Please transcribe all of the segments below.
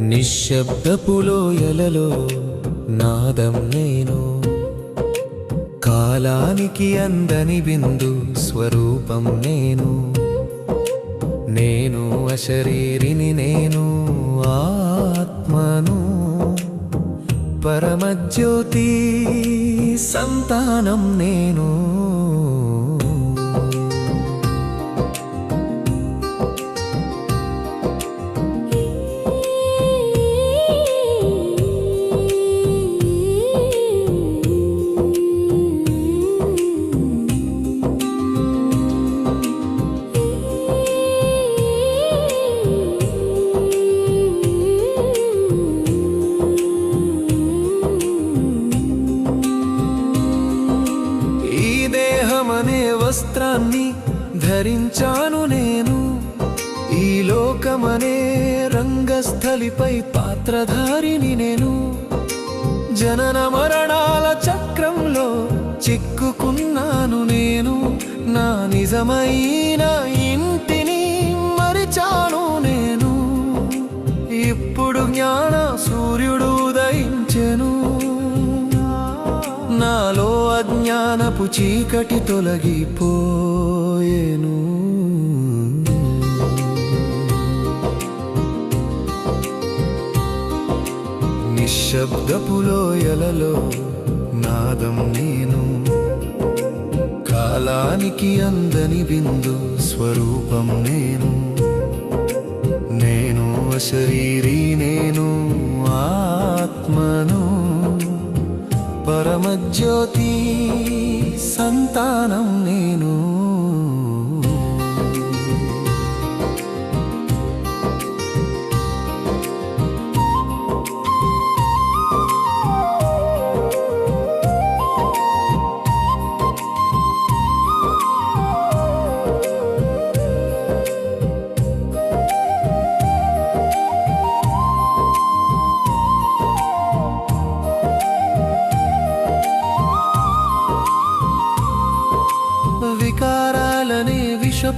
నిశ్శబ్దపులోయలలో నాదం నేను. కాలానికి అందని బిందు స్వరూపం నేను. నేను అశరీరిని నేను ఆత్మను. పరమజ్యోతి సంతానం నేను. వస్త్రాన్ని ధరించాను నేను. ఈ లోకమనే రంగస్థలిపై పాత్రధారిని నేను. జనన మరణాల చక్రంలో చిక్కుకున్నాను నేను. నా నిజమైన ఇంటిని మరిచాను నేను. ఇప్పుడు జ్ఞానం అజ్ఞానపు చీకటి తొలగిపోయేను. నిశ్శబ్దపులోయలలో నాదం నేను. కాలానికి అందని బిందు స్వరూపం నేను. నేను అశరీరి నేను ఆత్మను. పరమజ్యోతి సంతానం నేను.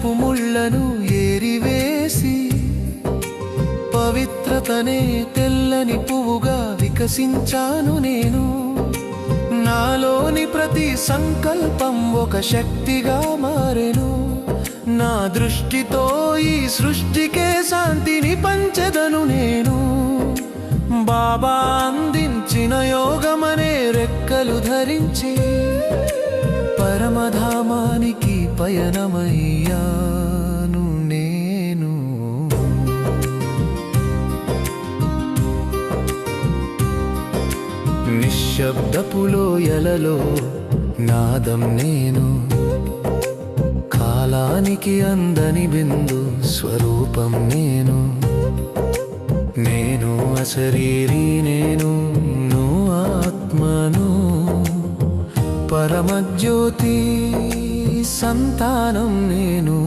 విషపు ముళ్ళను ఏరివేసి పవిత్రతనే తెల్లని పువ్వుగా వికసించాను నేను. నాలోని ప్రతి సంకల్పం ఒక శక్తిగా మారెను. నా దృష్టితో ఈ సృష్టికే శాంతిని పంచెదను నేను. బాబా అందించిన యోగమనే రెక్కలు ధరించి పరమధామానికి పయనమయ్యాను నేను. నిశ్శబ్దపులోయలలో నాదం నేను. కాలానికి అందని బిందు స్వరూపం నేను. నేను అశరీరి నేను నువ్వు ఆత్మను. పరమజ్యోతి సంతానం నేను.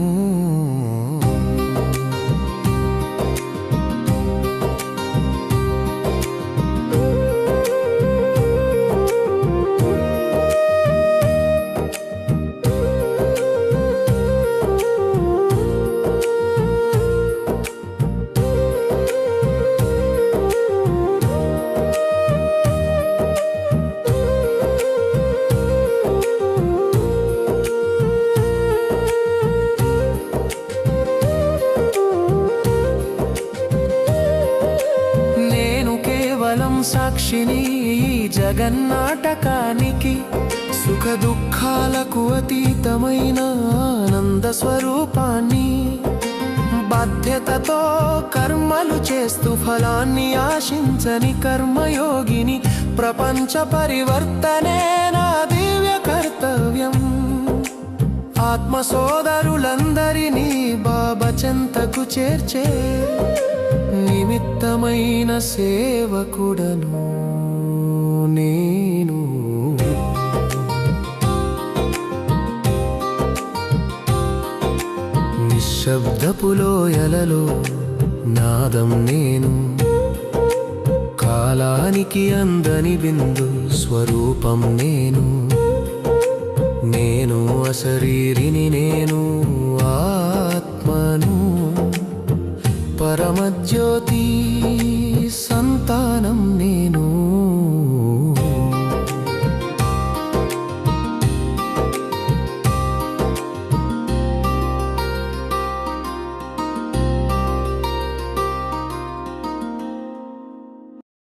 సాక్షిని జగన్నాటకానికి సుఖ దుఃఖాలకు అతీతమైన ఆనంద స్వరూపాన్ని బాధ్యతతో కర్మలు చేస్తూ ఫలాన్ని ఆశించని కర్మయోగిని ప్రపంచ పరివర్తనే నా దివ్య కర్తవ్యం. ఆత్మ సోదరులందరినీ బాబా చెంతకు చేర్చే నిమిత్తమైన సేవకుడను నేను. నిశ్శబ్దపులోయలలో నాదం నేను. కాలానికి అందని బిందు స్వరూపం నేను. నేను అశరీరిని నేను ఆత్మను పరమజ్యోతి సంతానం నేను.